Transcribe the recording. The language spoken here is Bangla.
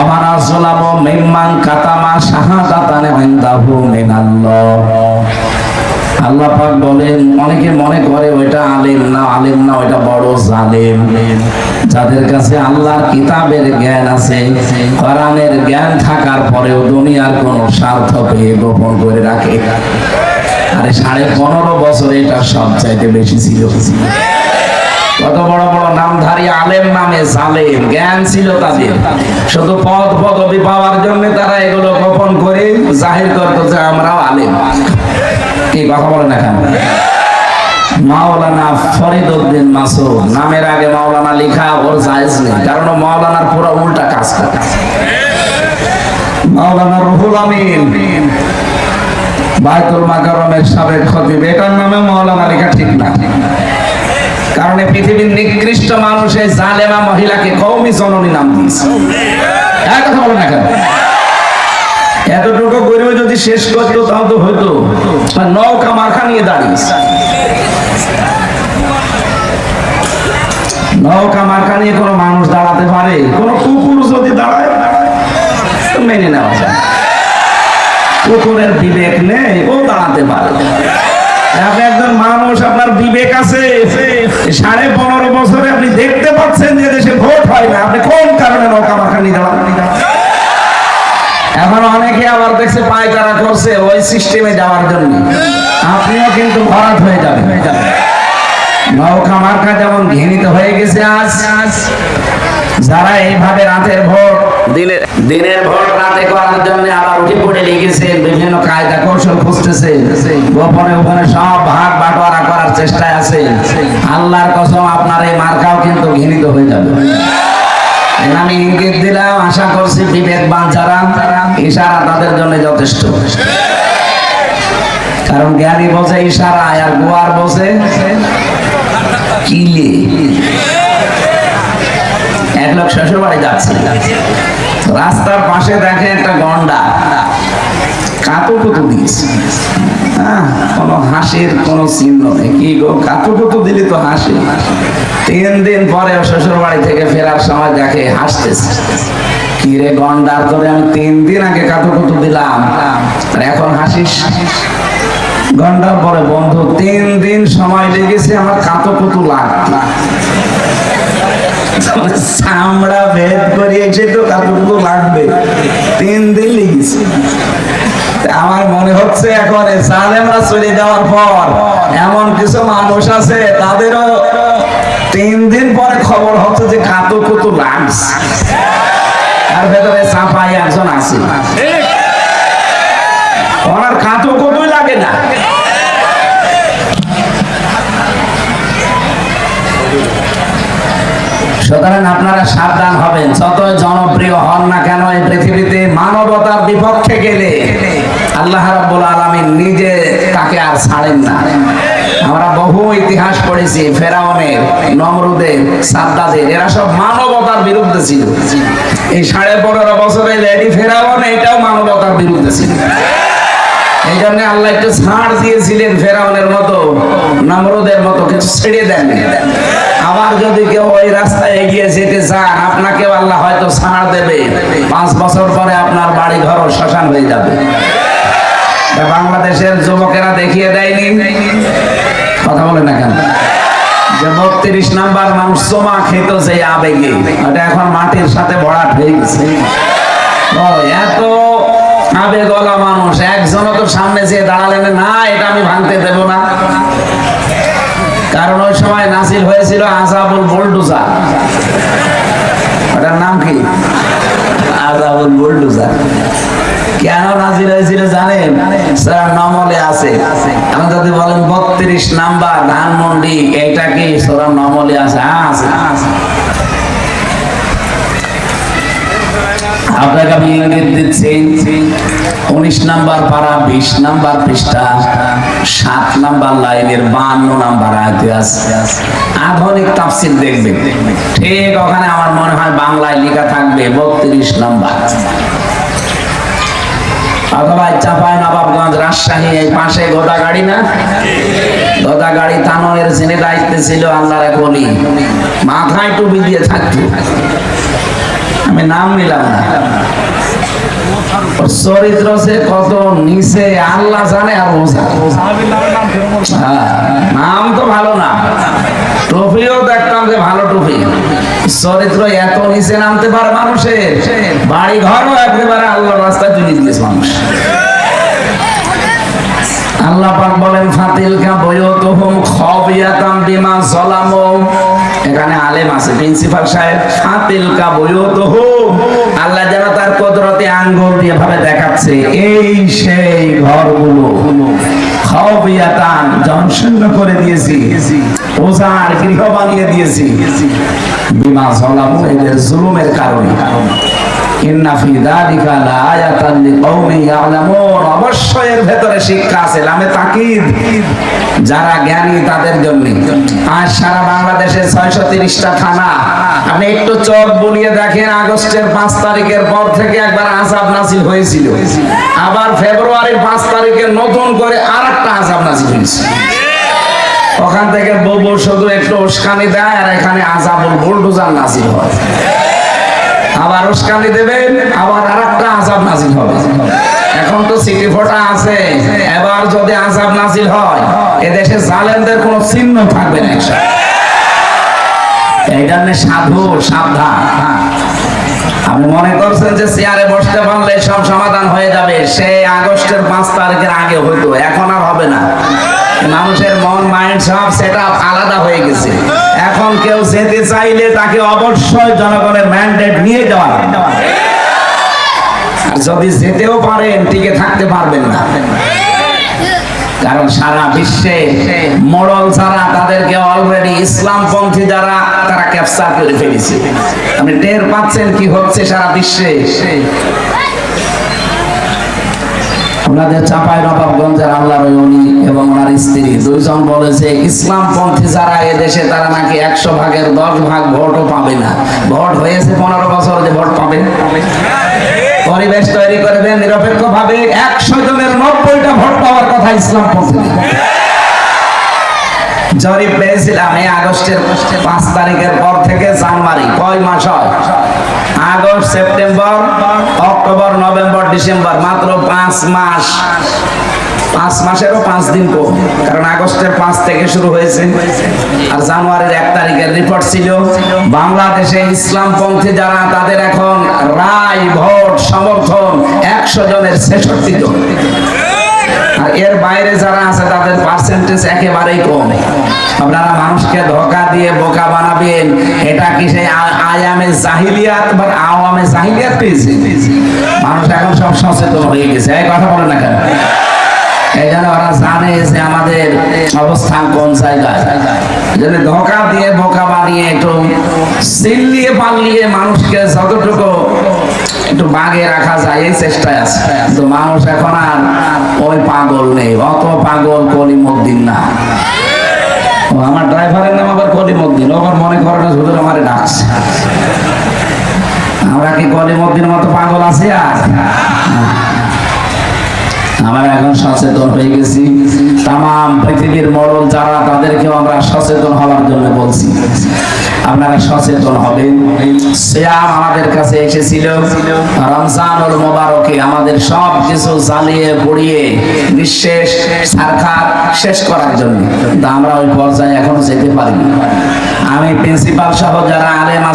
আমার আসলাম মিম্মান কাতামা শাহাদাতান ইনদাহু মিনাল্লাহ। আল্লাহ পাক বলেন, অনেকে মনে করে ওইটা আলেম না আলেম না, ওইটা বড় জালেম। যাদের কাছে আল্লাহর কিতাবের জ্ঞান আছে, কোরআনের জ্ঞান থাকার পরেও দুনিয়ার কোন স্বার্থ পেয়ে গোপন করে রাখে। আরে সাড়ে পনেরো বছর এটা সব চাইতে বেশি ছিল। কত বড় বড় নামধারী আলেম নামে জালেম, জ্ঞান ছিল তাদের। শুধু পদ পদবি পাওয়ার জন্য তারা এগুলো গোপন করে জাহির করতো যে আমরাও আলেম। কি কথা বলেন এখন মাওলানা ফরিদ উদ্দিন মাসুদ, নামের আগে মাওলানা লেখা ওর জায়েজ নেই, কারণ মাওলানার পুরো উল্টা কাজ করে। মাওলানা রুহুল আমিন, বাইতুল মাকারমের সাবেক খতিব, এটার নামে মাওলানা লেখা ঠিক না। কারণ পৃথিবীর নিকৃষ্ট মানুষ জালেমা মহিলাকে কৌমি জননী নাম দিয়েছে। এক কথা বলো না কেন? এতটুকু গরিব যদি শেষ করতো, তাও তো হইতো। নৌকা মার্কা নিয়ে দাঁড়িয়েছে। নৌকা মার্কা নিয়ে কোনো মানুষ দাঁড়াতে পারে? কোনো কুকুর যদি দাঁড়ায় মেনে নেওয়া যায়। কুকুরের বিবেক নেই, ও দাঁড়াতে পারে। আপনি একজন মানুষ, আপনার বিবেক আছে? সাড়ে পনেরো বছরে আপনি দেখতে পাচ্ছেন যে দেশে ভোট হয় না। আপনি কোন কারণে নৌকা মাখানি দাঁড়ান এখন অনেকে আবার দেখছে পায়তারা করছে ওই সিস্টেমে যাওয়ার জন্য। আপনিও কিন্তু ভরাট হয়ে যাবে নৌকা মার্কা যেমন ঘৃণিত হয়ে গেছে আজ আজ যারা এইভাবে রাতের ভোট, দিনের দিনের ভোট রাতে করার জন্য আবার উঠে পড়ে লেগেছে বিভিন্ন কায়দা কৌশল খুঁজতেছে, গোপনে গোপনে সব ভাগ বাটোয়ারা করার চেষ্টায় আছে। আল্লাহর কসম, আপনার এই মার্কাও কিন্তু ঘৃণিত হয়ে যাবে। আমি ইঙ্গিত দিলাম, আশা করছি বিবেকবান যারা, ইশারা তাদের জন্য যথেষ্ট। কারণ জ্ঞানী ইশারা, আর গোয়ার বোঝে কিলে এক লোক শ্বশুর বাড়ি যাচ্ছে। রাস্তার পাশে দেখে একটা গন্ডা। কাতু কুতু দিয়েছে কোনো হাসির কোনো চিহ্ন নেই। কি গো কাতু কুতু দিলি তো হাসি। তিন দিন পরে শ্বশুর বাড়ি থেকে ফেরার সময় দেখে হাসতেছে। কি রে গন্ডার তোরে আমি তিন দিন আগে কাতু কুতু দিলাম এখন হাসিস? গন্ডার পরে বন্ধু, তিন দিন সময় লেগেছে, আমার কাতো কুতু লাগতো চামড়া ভেদ করিয়েছে তো কাতটুকু লাগবে তিন দিন লেগেছে। আমার মনে হচ্ছে এখন সালেমরা চলে যাওয়ার পর এমন কিছু মানুষ আছে তাদেরও তিন দিন পরে খবর হচ্ছে যে কাতু কুতু লাগছে। তার ভেতরে চাপাই একজন আছে। ওনার কাতু কুতুই লাগে না সুতরাং আপনারা সাবধান হবেন যতই জনপ্রিয় হন না কেন এই পৃথিবীতে মানবতার বিপক্ষে গেলে আল্লাহ রাব্বুল আলামিন নিজে তাকে আর ছাড়েন না। আমরা বহু ইতিহাস পড়েছি, ফেরাউনের, নমরুদের, সাদ্দাদের, এরা সব মানবতার বিরুদ্ধে ছিল। এই সাড়ে পনেরো বছরে লেডি ফেরাউন, এটাও মানবতার বিরুদ্ধে ছিল। এই জন্য আল্লাহ একটু ছাড় দিয়েছিলেন ফেরাউনের মতো, নমরুদের মতো কিছু ছেড়ে দেন আবার যদি কেউ ওই রাস্তায় এগিয়ে যেতে চান আপনাকেও আল্লাহ হয়তো ছাড় দেবে। পাঁচ বছর পরে আপনার বাড়ি ঘর শ্মশান হয়ে যাবে। বাংলাদেশের যুবকেরা দেখিয়ে দেয়নি? কথা বলে না কেন? যে বত্রিশ নাম্বার মানুষ চোমা খেত যে আবেগে। ওটা এখন মাটির সাথে ভরাট হয়ে গেছে। এত আবেগলা মানুষ, একজনও তো সামনে যেয়ে দাঁড়ালেন, না, এটা আমি ভাঙতে দেব না। কারণ ওই সময় নাসিল হয়েছিল আজাবুল বোল্ডুজা ওটার নাম কি? আজাবুল বোল্ডুজা কেন নাজিল হয়েছিল জানেন? স্যার, নমলে আছে। আমি যদি বলেন বত্রিশ নাম্বার ধানমন্ডি, এটা কি? সোরা নমলে আছে। হ্যাঁ আছে। আপনাকে আমি ইঙ্গিত দিচ্ছি। উনিশ নাম্বার পারা, বিশ নাম্বার পৃষ্ঠা, সাত নাম্বার লাইনের বান্ন নাম্বার আয়তে আছে। আধুনিক তাফসিল দেখবেন। ঠিক ওখানে আমার মনে হয় বাংলায় লেখা থাকবে বত্রিশ নাম্বার। অথবা চাপায় রাজশাহী, এই পাশে গোদা গাড়ি না? গোদা গাড়ি থানোর যিনি দায়িত্বে ছিল, আল্লাহর এক মাথায় টুপি দিয়ে থাকতো। আমি নাম নিলাম না। চরিত্র সে কত নিচে আল্লাহ জানে আর হ্যাঁ, নাম তো ভালো না। টুপিও দেখতাম যে ভালো টুপি। চরিত্র এত নিচে নামতে পারে মানুষের। বাড়ি ঘরও একেবারে রাস্তায় তুলে দিয়েছে মানুষ। আল্লাহ পাক বলেন ফাতিলকা বয়তুহুম খাবিয়াতাম বিমা যালামু। এখানে আলেম আছে, প্রিন্সিপাল সাহেব ফাতিলকা হো। আল্লাহ যেন তার কদরতে আঙ্গুল দিয়ে ভাবে দেখাচ্ছে, এই সেই ঘরগুলো খাবিয়াতান জনশূন্য করে দিয়েছি ওজার গৃহ বানিয়ে দিয়েছি। বিমা যালামু এদের জুলুমের কারণে। অবশ্যই এর শিক্ষা আছে লামে তাকিদ। যারা জ্ঞানী তাদের জন্য। সারা বাংলাদেশে 630টা থানা। আপনি একটু চোখ বুলিয়ে দেখেন, আগস্টের 5 তারিখের পর থেকে একবার আযাব নাযিল হয়েছিল। আবার ফেব্রুয়ারির 5 তারিখে নতুন করে আরেকটা আযাব নাযিল হয়েছে। ওখান থেকে বউ শুধু একটু উস্কানি দেয়, আর এখানে আযাবুল বুলডোজার নাযিল হয়। আবার উস্কানি দেবেন, আবার আর একটা আজাব নাজিল হবে। এখন তো সিটি ফোটা আছে, এবার যদি আজাব নাজিল হয়, এদেশে জালেমদের কোনো চিহ্ন থাকবে না জন্য সাধু সাবধান আপনি মনে করছেন যে চেয়ারে বসতে পারলে সব সমাধান হয়ে যাবে সেই আগস্টের পাঁচ তারিখের আগে হইতো, এখন আর হবে না। মানুষের মন, মাইন্ড সব সেটা আলাদা হয়ে গেছে। এখন কেউ যেতে চাইলে তাকে অবশ্যই জনগণের ম্যান্ডেট। আর যদি যেতেও পারেন, টিকে থাকতে পারবেন না। কারণ সারা বিশ্বে মোড়ল ছাড়া তাদেরকে অলরেডি ইসলামপন্থী যারা, তারা ক্যাপচার করে ফেলেছে। আপনি টের পাচ্ছেন কি হচ্ছে সারা বিশ্বে? ওনাদের চাপাই নবাবগঞ্জের আল্লাহ রয়নি এবং ওনার স্ত্রী। দুইজন বলেছে ইসলাম পন্থী যারা এদেশে তারা নাকি একশো ভাগের দশ ভাগ ভোটও পাবে না। ভোট হয়েছে পনেরো বছর, যে ভোট পাবে। পরিবেশ তৈরি করবে নিরপেক্ষ ভাবে একশো জনের নব্বইটা ভোট পাওয়ার কথা ইসলামপন্থী জরিপ পেয়েছিলাম এই আগস্টের পাঁচ তারিখের পর থেকে জানুয়ারি। কয় মাস হয়? August, September, October, November, December, মাত্র পাঁচ মাস। পাঁচ মাসেরও পাঁচ দিন কম, কারণ আগস্টের পাঁচ থেকে শুরু হয়েছে। আর জানুয়ারির এক তারিখের রিপোর্ট ছিল, বাংলাদেশে ইসলামপন্থী যারা, তাদের এখন রায়, ভোট, সমর্থন একশো জনের ছেষট্টি জন। আর এর বাইরে যারা আছে, তাদের পার্সেন্টেজ একেবারেই কম। আপনারা মানুষকে ধোকা দিয়ে বোকা বানাবেন। এটা কি সেই আয়ামে জাহিলিয়াত বা আওয়ামে জাহিলিয়াত পেয়েছে? মানুষ এখন সব সচেতন হয়ে গেছে। এই কথা বলে না কেন? এই জন্য ওরা জানে যে আমাদের অবস্থান কোন জায়গায়। ধোকা দিয়ে বোকা বানিয়ে একটু মানুষকে যতটুকু একটু বাগে রাখা যায়, এই চেষ্টায় আছে। মানুষ এখন আর ওই পাগল নেই। অত পাগল কলিমুদ্দিন না। আমার ড্রাইভারের নাম আবার কলিমদ্দিন আবার মনে করে না শুধু আমার ডাকছে। আমরা কি কলিমদ্দিনের মতো পাগল আছে আর? আমরা এখন সচেতন হয়ে গেছি। তাম পৃথিবীর মরল যারা, তাদেরকেও আমরা সচেতন হওয়ার জন্য বলছি। আপনারা সচেতন হবেন। শ্যাম আমাদের কাছে এসেছিল। রমজানুল মোবারকে আমাদের সব কিছু জ্বালিয়ে পড়িয়ে নিঃশেষ সারখার শেষ করার জন্য। কিন্তু আমরা ওই পর্যায়ে এখনও যেতে পারিনি। আমি প্রিন্সিপাল সহ যারা আলেম আছে